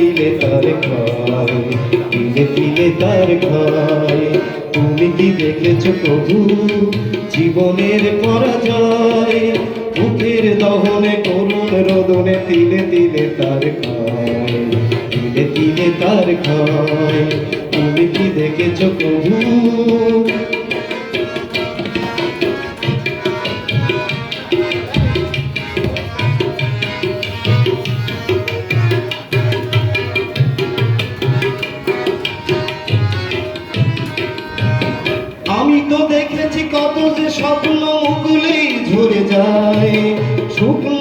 তিলে তার ঘর, দিলে দিলে তার ঘর। তুমি কি দেখেছ প্রভু জীবনের পরাজয়? মুখের দহনে, করুণ রোদনে তিলে তিলে তার খায় তিলে তিলে তার ঘর। তো দেখেছি কত যে স্বপ্ন মুকুলেই ঝরে যায়। শুকনো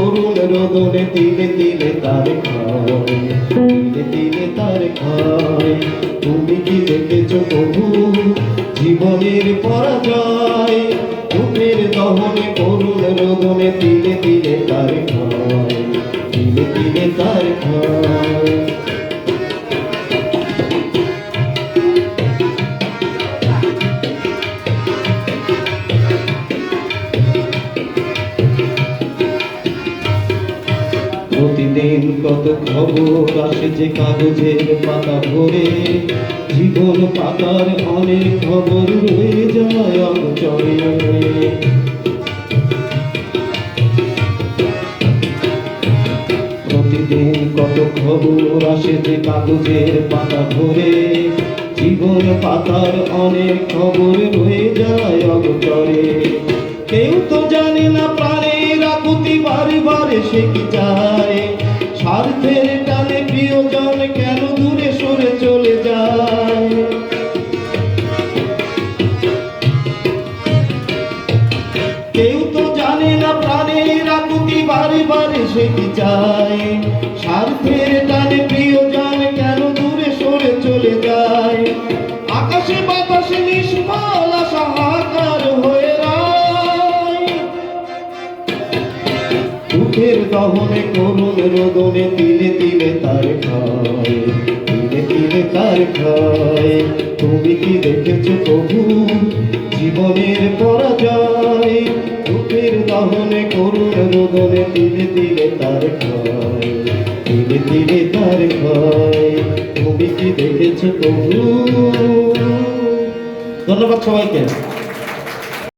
করুণ রোদনে তিলে তিলে তার খায় তিলে তিলে তার খায় তুমি কি দেখেছ প্রভু? জীবনের পরাজয়। বুকের দহনে, করুণ রোদনে তিলে তিলে তার খায় তিলে তিলে তার খায় প্রতিদিন কত খবর আসে যে কাগজের পাতা ভরে? জীবন পাতার অনেক খবর রয়ে যায় অচরে প্রতিদিন কত খবর আসে যে কাগজের পাতা ভরে? জীবন পাতার অনেক খবর যায় কেউ তো জানে না প্রাণের আকুতি বারে বারে সে কি চায়? স্বার্থের টানে প্রিয়জন কেন দূরে সরে চলে যায়? কেউ তো জানে না প্রাণের আকুতি বারে বারে সে কি চায়। স্বার্থের টানে প্রিয়জন কেন দূরে সরে চলে যায়? আকাশে দুঃখের দহনে করুণ রোদনে তিলে তিলে তার খায় তিলে তিলে তার খায় তুমি কি দেখেছ প্রভু জীবনের পরাজয়? দুঃখের দহনে করুণ রোদনে তিলে তিলে তার খায় তিলে তিলে তার খায় তুমি কি দেখেছ প্রভু? ধন্যবাদ সবাইকে।